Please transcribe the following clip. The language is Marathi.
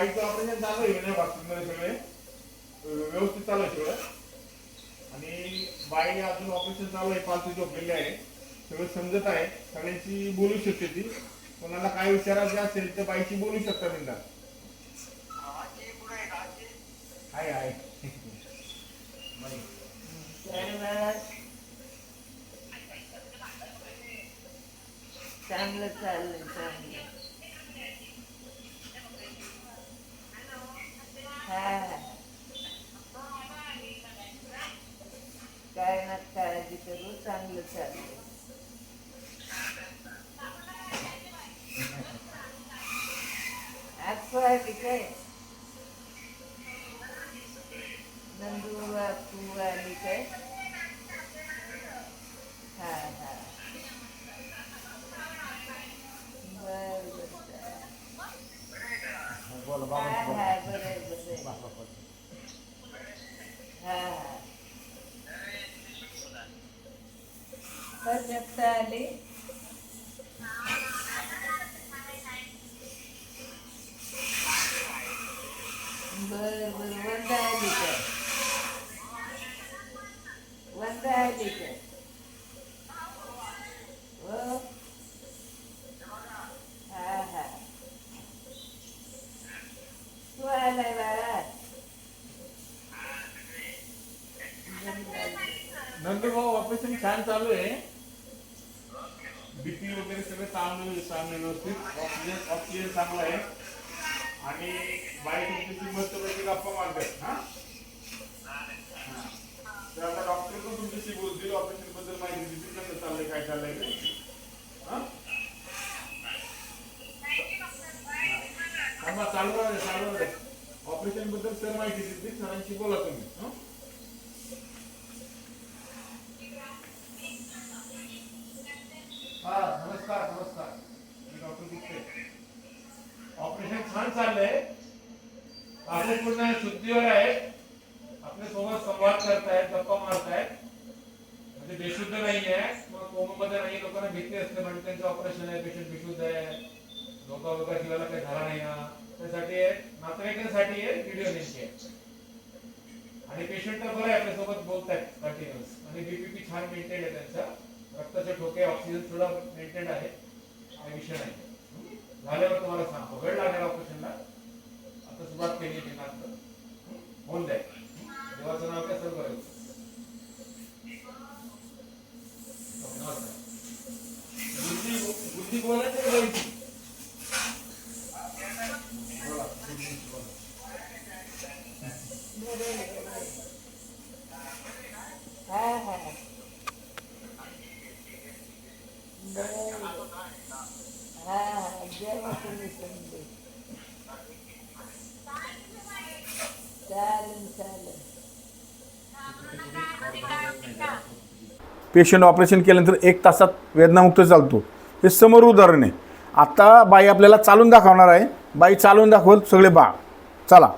बाईकचं ऑपरेशन चालू आहे ना हॉस्पिटलमध्ये सगळे. व्यवस्थित चालू आहे सगळं. आणि बाई अजून ऑपरेशन चालू आहे पालतू झोपलेले आहे. सगळं समजत आहे. सगळ्यांची बोलू शकते ती. कोणाला काय विचारायचं असेल तर बाईची बोलू शकता बिंदा आहे आहे चांगलं चाललंय चांगलं. काय ना काळजी करू चांगलं चाललंय आज आली काय नंदू तू आली काय हा हा बर बर बोला हा बाबा हा बरं आहे, बरं आहे. हा हा आली बर बर वंदा आली काय वंदा आली तर हो हा हा तू आलाय बाळा नंतर भाऊ ऑपरेशन छान चालू आहे. बीपी वगैरे सगळं चांगलं चांगलं व्यवस्थित. ऑक्सिजन ऑक्सिजन चांगलं आहे. आणि बाई तुमच्याशी मस्तपैकी गप्पा मारतात हा? तर आता डॉक्टर पण तुमच्याशी बोलतील ऑपरेशनबद्दल माहिती दिली कसं चाललंय काय चाललंय ते हा? चालू आहे चालू आहे ऑपरेशनबद्दल सर माहिती देतील सरांशी बोला तुम्ही हा? ऑपरेशन चाललंय. आपले पूर्ण शुद्धीवर आहेत. आपल्यासोबत संवाद करतायत गप्पा मारतायत. म्हणजे बेशुद्ध नाही आहे किंवा कोमामध्ये नाही लोकांना भीती असते. म्हणजे त्यांचं ऑपरेशन आहे पेशंट बेशुद्ध आहे. डोका वगैरे जीवाला काही झाला नाही ना. त्यासाठी नातेवाईकांसाठी आहे. व्हिडिओ नेमकी आहे. आणि पेशंट तर बरं आहे. आपल्यासोबत बोलतायत कंटिन्युअस आणि बीपीपी छान मेंटेन आहे त्यांचा. रक्ताचे ठोके ऑक्सिजन थोडा मेंटेन आहे. काही विषय नाही. झाल्यावर तुम्हाला सांगतो. वेळ लागेल ऑपरेशन बुद्धी बुद्धी बोलायची का बोलायची? पेशंट ऑपरेशन केल्यानंतर एक तासात वेदनामुक्त चालतो. हे समोर उदाहरण आहे. आता बाई आपल्याला चालून दाखवणार आहे. बाई चालून दाखवल सगळे बा चला.